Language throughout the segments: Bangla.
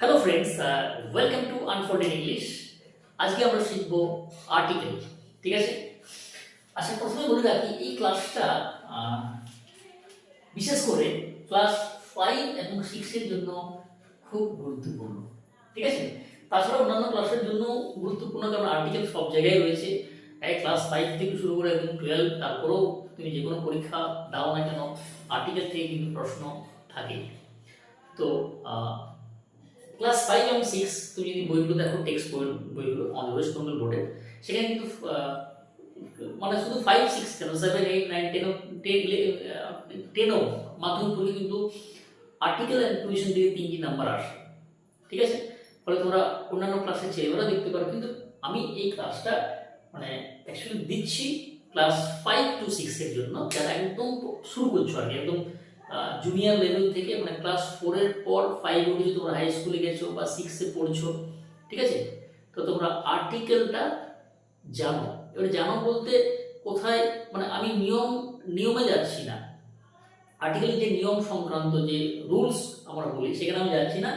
Hello friends welcome to unfolded English আজকে আমরা শিখব আর্টিকেল ঠিক আছে? আচ্ছা প্রথমে বলে রাখি, এই ক্লাসটা বিশেষ করে ক্লাস ফাইভ এবং সিক্সের জন্য খুব গুরুত্বপূর্ণ, ঠিক আছে? তাছাড়া অন্যান্য ক্লাসের জন্য গুরুত্বপূর্ণ, কারণ আর্টিকেল সব জায়গায় রয়েছে। তাই ক্লাস ফাইভ থেকে শুরু করে একদম টুয়েলভ তারপরেও তুমি যে কোনো পরীক্ষা দাও না কেন আর্টিকেল থেকে কিন্তু প্রশ্ন থাকে। তো ক্লাস ফাইভ এবং সিক্স তুমি যদি বইগুলো দেখো টেক্সট বই, বইগুলো আমাদের ওয়েস্ট বেঙ্গল বোর্ডের সেখানে কিন্তু মানে শুধু ফাইভ সিক্স কেন? সেভেন এইট নাইন টেনও টেন টেনও মাধ্যমিক পড়লে কিন্তু আর্টিকেল অ্যান্ড টিউশন দিয়ে তিনটি নাম্বার আসে। ঠিক আছে? ফলে তোমরা অন্যান্য ক্লাসের ছেলেমেয়েরা দেখতে পারো। কিন্তু আমি এই ক্লাসটা মানে অ্যাকচুয়ালি দিচ্ছি ক্লাস ফাইভ টু সিক্সের জন্য, যারা একদম শুরু করছ আর কি, একদম জুনিয়র লেভেল থেকে মানে ক্লাস ফোরের পর ফাইভ অবধি তোমরা হাই স্কুলে গেছো বা সিক্সে পড়ছো, ঠিক আছে? তো তোমরা আর্টিকেলটা জানো। এবার জানো বলতে কোথায় মানে আমি নিয়ম, নিয়মে যাচ্ছি না। আর্টিকেল যে নিয়ম সংক্রান্ত যে রুলস আমরা বলি, সেখানে আমি যাচ্ছি না।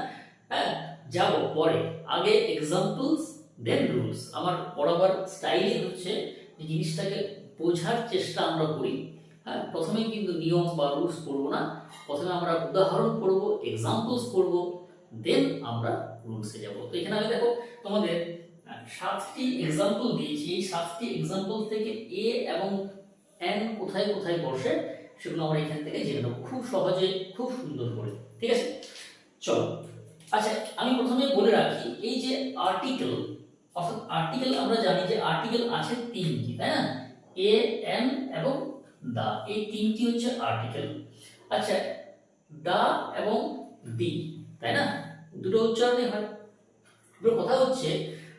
হ্যাঁ যাব পরে। আগে এক্সাম্পলস দেন রুলস আমার পড়াবার স্টাইলই হচ্ছে যে জিনিসটাকে বোঝার চেষ্টা আমরা করি। হ্যাঁ প্রথমেই কিন্তু নিয়ম বা রুলস পড়ব না। প্রথমে আমরা উদাহরণ পড়ব এক্সাম্পলস পড়ব দেন আমরা রুলসে যাব। তো এখানে আমি দেখো তোমাদের সাতটি এক্সাম্পল দিয়েছি। এই সাতটি এক্সাম্পল থেকে এ এবং এন কোথায় কোথায় বসে, সেগুলো আমরা এখান থেকে জেনে নেব। খুব সহজে, খুব সুন্দর করে। ঠিক আছে? চলো। আচ্ছা আমি প্রথমে বলে রাখি, এই যে আর্টিকেল অর্থাৎ আর্টিকেল আমরা জানি যে আর্টিকেল আছে তিনটি, তাই না? এ এন এবং দা, এই তিনটি হচ্ছে আর্টিকেল আচ্ছা দা এবং দি, তাই না? দুটো উচ্চারণই হয়। দুটো কথা হচ্ছে,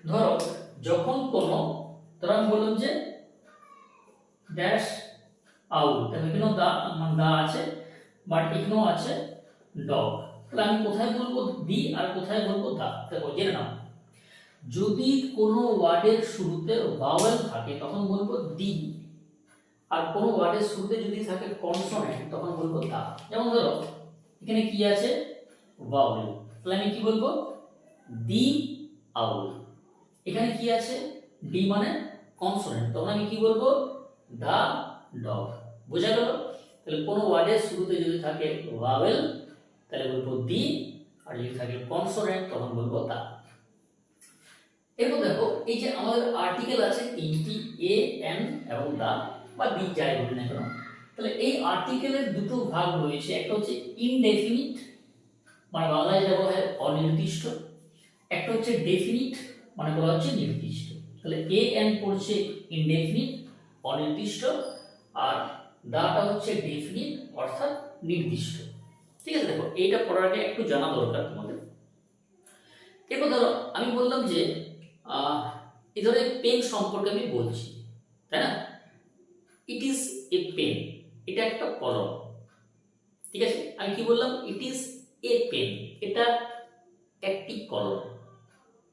ধরো, যখন কোনো, ধরো আমি বললাম যে ড্যাশ আউট এখানেও দা মানে দা আছে বাট এখানেও আছে ডগ তাহলে আমি কোথায় বলব দি আর কোথায় বলব দা? দেখো জেনে নাও। যদি কোনো ওয়ার্ডের শুরুতে ভাওয়েল থাকে, তখন বলব দি। আর কোনো ওয়ার্ডের শুরুতে যদি থাকে কনসোনেন্ট তখন বলব দা যেমন ধরো এখানে কি আছে? ভাওয়েল তাহলে আমি কি বলব? দি আউল। এখানে কি আছে? ডি মানে কনসোনেন্ট তখন আমি কি বলব? The dog. বোঝা গেল? তাহলে কোনো ওয়ার্ডের শুরুতে যদি থাকে ভাওয়েল তাহলে বলব দি। আর যদি থাকে কনসোনেন্ট তখন বলব দা এরপর দেখো এই যে আমাদের আর্টিকেল আছে তিনটি এ এন এবং দা। বা দি যাই বলি না কেন? তাহলে এই আর্টিকেলের দুটো ভাগ রয়েছে। একটা হচ্ছে ইনডেফিনিট মানে বাংলায় যাব হয় অনির্দিষ্ট। একটা হচ্ছে ডেফিনিট মানে বলা হচ্ছে নির্দিষ্ট। তাহলে এ এন পড়ছে ইনডেফিনিট অনির্দিষ্ট, আর দাটা হচ্ছে ডেফিনিট অর্থাৎ নির্দিষ্ট। ঠিক আছে? দেখো, এইটা পড়ার আগে একটু জানা দরকার তোমাদের। এরপর ধরো, আমি বললাম যে এই ধরনের পেন সম্পর্কে আমি বলছি, তাই না? ইট ইজ এ পেন এটা একটা কলম। ঠিক আছে? আমি কি বললাম? ইট ইজ এ পেন এটা একটি কলম।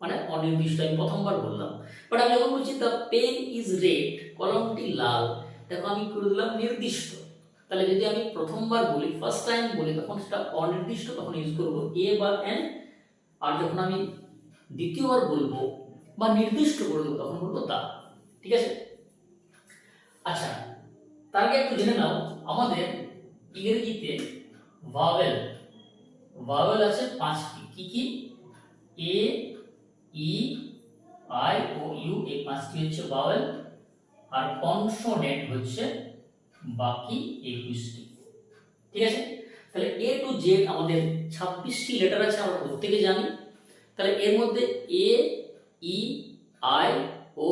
মানে অনির্দিষ্ট, আমি প্রথমবার বললাম। বাট আমি যখন বলছি দ্য পেন ইজ রেড কলমটি লাল, দেখো আমি করে দিলাম নির্দিষ্ট। তাহলে যদি আমি প্রথমবার বলি ফার্স্ট টাইম বলি, তখন সেটা অনির্দিষ্ট, তখন ইউজ করব এ বা এন আর যখন আমি দ্বিতীয়বার বলব বা নির্দিষ্ট করে দেবো, তখন বলব তা ঠিক আছে? আচ্ছা তার আগে একটু জেনে নাও, আমাদের ইংরেজিতে ভাওয়েল। ভাওয়েল আছে পাঁচটি। কি কি? এ, ই, আই, ও, ইউ, এই পাঁচটি হচ্ছে ভাওয়েল। আর কনসোনেন্ট হচ্ছে বাকি একুশটি। ঠিক আছে? তাহলে এ টু জেড আমাদের ছাব্বিশটি লেটার আছে, আমরা প্রত্যেকে জানি। তাহলে এর মধ্যে এ, ই, আই, ও,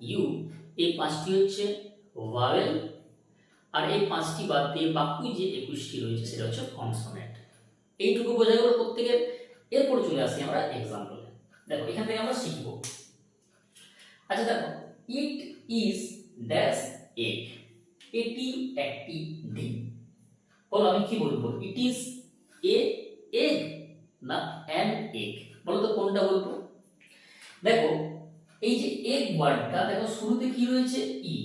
ইউ, এই পাঁচটি হচ্ছে ভাওয়েল। আর এই পাঁচটি বাদ দিয়ে বাকি যে একুশটি রয়েছে, সেটা হচ্ছে কনসোনেন্ট এইটুকু বোঝা গেল প্রত্যেকের। এরপর চলে আসি আমরা এক্সাম্পলে দেখো, এখান থেকে আমরা শিখব। আচ্ছা দেখো ইট ইজ ড্যাশ এগ এটি একটি ডিম। বলো, আমি কি বলব? ইট ইজ এ এগ না অ্যান এগ বলো তো, কোনটা বলব? দেখো, এই যে এগ ওয়ার্ডটা দেখো, শুরুতে কি রয়েছে? ই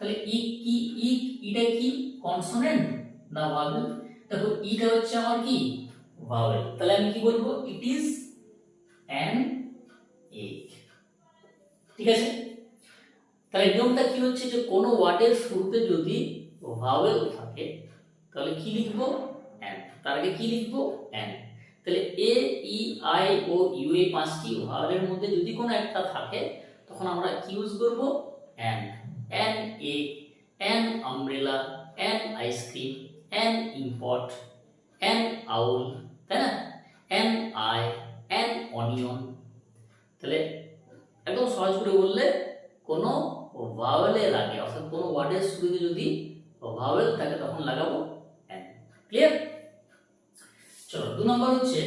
তাহলে ই কি ই, ইটা কি? কনসোনেন্ট না ভাবেল দেখো, ইটা হচ্ছে আমার কি? ভাওয়েল তাহলে আমি কি বলব? ইট ইজ অ্যান এগ ঠিক আছে? তাহলে নিয়মটা কি হচ্ছে যে কোনো ওয়ার্ডের শুরুতে যদি ভাওয়েল থাকে, তাহলে কি লিখব? অ্যান তার আগে কি লিখব? অ্যান তাহলে এ, ই, আই, ও, ইউ এই পাঁচটি ভাওয়েলের মধ্যে যদি কোনো একটা থাকে, তখন আমরা কি ইউজ করব? করব an an a an umbrella an ice cream an import an owl তাই না? অ্যান আই অ্যান অনিয়ন তাহলে একদম সহজ করে বললে কোনো ভাওয়েলের আগে, অর্থাৎ কোনো ওয়ার্ডের শুরুতে যদি ভাওয়েল থাকে তখন লাগাবো অ্যান ক্লিয়ার চলো, দু নম্বর হচ্ছে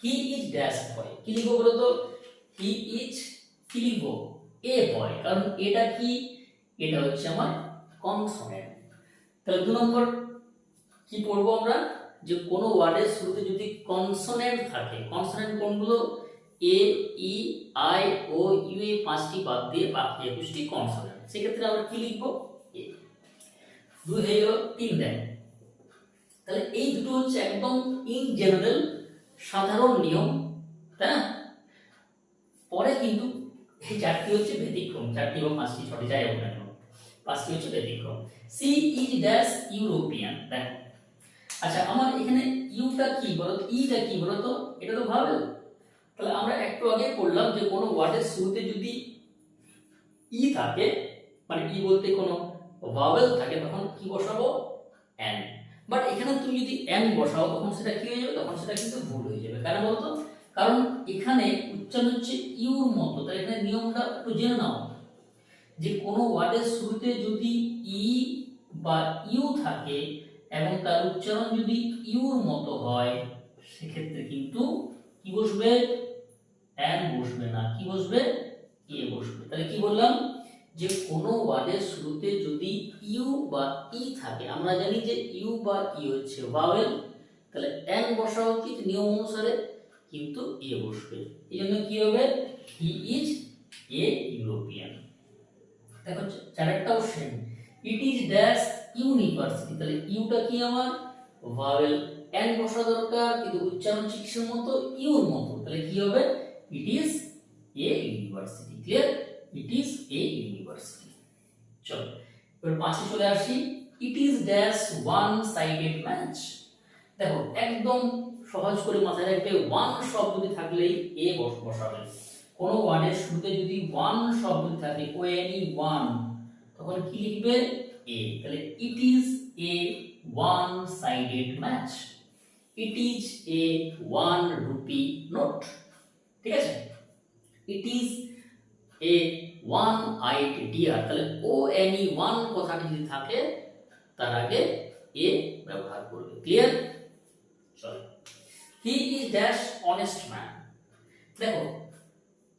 হি ইজ ড্যাশ বয় কি লিখব বলো তো হি ইজ কি লিখব? এ বয় কারণ এটা কি? এটা হচ্ছে আমার কনসোনেন্ট তাহলে দু নম্বর কি পড়ব আমরা? যে কোনো ওয়ার্ডের শুরুতে যদি কনসোনেন্ট থাকে কনসোনেন্ট কোনগুলো? এ ই আই ও ইউ এই পাঁচটি বাদ দিয়ে বাকি একুশটি কনসোনেন্ট সেক্ষেত্রে আমরা কি লিখব? এ দুই গেল তিন দেন। তাহলে এই দুটো হচ্ছে একদম ইন জেনারেল সাধারণ নিয়ম, তাই না? চারটি হচ্ছে ব্যতিক্রম, চারটি এবং পাঁচটি, ছটি, যাই হোক না পাঁচটি হচ্ছে ব্যতিক্রম। সি ইজ ড্যাশ ইউরোপিয়ান দেখো। আচ্ছা আমার এখানে ইউটা কি বলতো? ইটা কি বলতো? এটা তো ভাবেল তাহলে আমরা একটু আগে পড়লাম যে কোনো ওয়ার্ডের শুরুতে যদি ই থাকে মানে ই বলতে কোনো ভাওয়েল থাকে, তখন কি বসাবো? অ্যান বাট এখানে তুমি যদি অ্যান বসাও, তখন সেটা কি হয়ে যাবে? তখন সেটা কিন্তু ভুল হয়ে যাবে। কেন বলতো? কারণ এখানে উচ্চারণ হচ্ছে ইউর মতো, তাই এখানে নিয়মটা একটু জেনে নাও। যে কোনো ওয়ার্ডের শুরুতে যদি ই বা ইউ থাকে এবং তার উচ্চারণ যদি ইউর মতো হয়, সেক্ষেত্রে কিন্তু কি বসবে? অ্যান বসবে না। কি বসবে? এ বসবে। তাহলে কি বললাম? যে কোনো ওয়ার্ডের শুরুতে যদি ইউ বা ই থাকে, আমরা জানি যে ইউ বা ই হচ্ছে ভাওয়েল তাহলে অ্যান বসা উচিত নিয়ম অনুসারে। কিন্তু এ বসবে। এই জন্য কি হবে? হি ইজ এ ইউরোপিয়ান দেখো চারেরটাও same it is dash university তাহলে ইউটা কি আমার? ভাওয়েল এন বসা দরকার, কিন্তু উচ্চারণ চিকিৎসার মতো ইউর মতো। তাহলে কি হবে? It is a university clear it is a university চলো, এবার পাঁচে চলে আসি। It is dash one sided match দেখো, একদম সহজ করে মাথায় রাখবে ওয়ান শব্দটি থাকলেই এ বস, বসাবে। কোনো ওয়ার্ডের শুরুতে যদি ওয়ান শব্দটি থাকে, ও এনি ওয়ান তখন কি লিখবে? এ তাহলে it is a one sided match it is a one rupee note ঠিক আছে? It is a one eyed deer তাহলে ও এনি ওয়ান কথাটি যদি থাকে, তার আগে এ ব্যবহার করবে। Clear he is dash honest man দেখো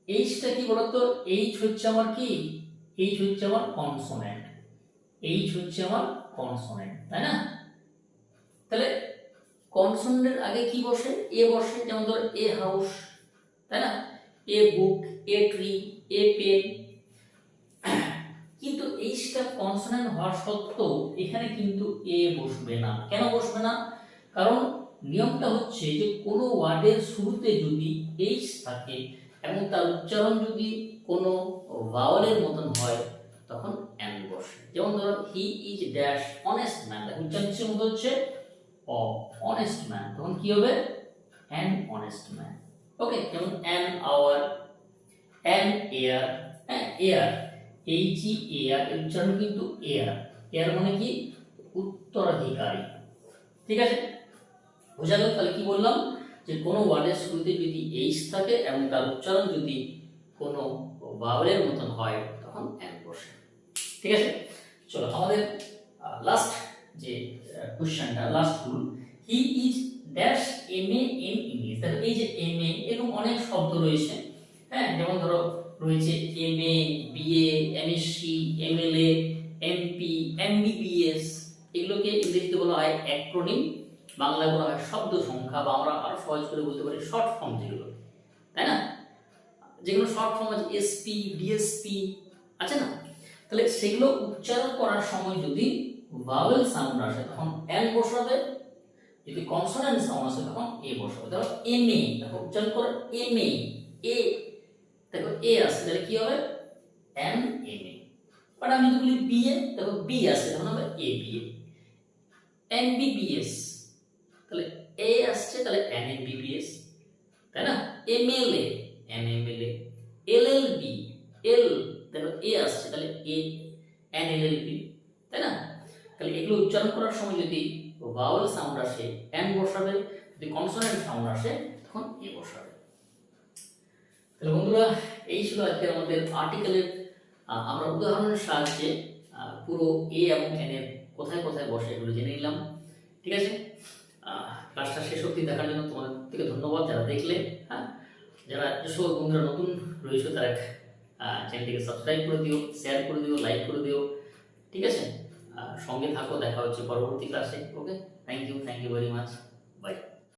এইচটা কি বলতো? এইচ হচ্ছে আমার কি? এইচ হচ্ছে আমার কনসোনেন্ট এইচ হচ্ছে আমার কনসোনেন্ট তাই না? তাহলে কনসোনেন্টের আগে কি বসে? এ বসে, যেমন ধর এ হাউস তাই না? এ বুক এ ট্রি এ পেন কিন্তু এইচটা কনসোনেন্ট হওয়া সত্ত্বেও এখানে কিন্তু এ বসবে না। কেন বসবে না? কারণ নিয়মটা হচ্ছে যে কোনো ওয়ার্ডের শুরুতে যদি এইচ থাকে এবং তার উচ্চারণ যদি কোনো ভাওয়ালের মতন হয়, তখন অ্যান বসে। যেমন ধরো he is dash honest man উচ্চারণ হিসেবে মতো হচ্ছে অ অনেস্ট ম্যান তখন কি হবে? অ্যান অনেস্ট ম্যান ওকে যেমন অ্যান আওয়ার অ্যান এয়ার হ্যাঁ এয়ার এইচ ই এয়ার উচ্চারণ কিন্তু এয়ার এয়ার মানে কি? উত্তরাধিকারী। ঠিক আছে? বোঝা গেল তাহলে কি বললাম? যে কোনো ওয়ার্ডের শুরুতে যদি এইচ থাকে এবং তার উচ্চারণ যদি কোনো ভাওয়েলের মতন হয়, তখন অ্যান বসে। ঠিক আছে? চলো, আমাদের লাস্ট যে কোশ্চেনটা last rule he is dash M A in English দেখো, এই যে এম এ এরকম অনেক শব্দ রয়েছে হ্যাঁ? যেমন ধরো, রয়েছে M A B A M S C BA MSc MLA MP MBBS এগুলোকে ইংরেজিতে বলা হয় অ্যাক্রোনিম বাংলায় বলা হয় শব্দ সংখ্যা বা আমরা আরও সহজ করে বলতে পারি শর্ট ফর্ম যেগুলো। তাই না? যেগুলো শর্ট ফর্ম আছে এসপি ডিএসপি আছে না? তাহলে সেগুলো উচ্চারণ করার সময় যদি ভাওয়েল সাউন্ড আসে, তখন এন বসাবে। যদি কনসোনেন্ট সাউন্ড আসে, তখন এ বসাবে। ধরো এম এ দেখো, উচ্চারণ করো এম এ এ দেখো এ আসছে তাহলে কি হবে? এম এম এ বাট আমি যদি বলি বি এ দেখো বি আসছে তখন হবে A B A M B B S A আসছে তাহলে এম বি বি এস তাই না? M L A M M L A L L B L দেখো এ আসছে, তাহলে A N L L B তাই না? তাহলে এগুলো উচ্চারণ করার সময় যদি ভাওয়েল সাউন্ড আসে এন বসাবে, যদি কনসোনেন্ট সাউন্ড আসে, তখন এ বসাবে। তাহলে বন্ধুরা, এই ছিল আজকে আমাদের আর্টিকেলের আমরা উদাহরণের সাহায্যে পুরো এ এবং এন এর কোথায় কোথায় বসে এগুলো জেনে নিলাম। ঠিক আছে? ক্লাসটা শেষ অব্দি দেখার জন্য তোমাদের থেকে ধন্যবাদ। যারা দেখলে হ্যাঁ যারা যেসব বন্ধুরা নতুন রয়েছে, তারা চ্যানেলটিকে সাবস্ক্রাইব করে দিও শেয়ার করে দিও লাইক করে দিও, ঠিক আছে? সঙ্গে থাকো, দেখা হচ্ছে পরবর্তী ক্লাসে okay thank you thank you very much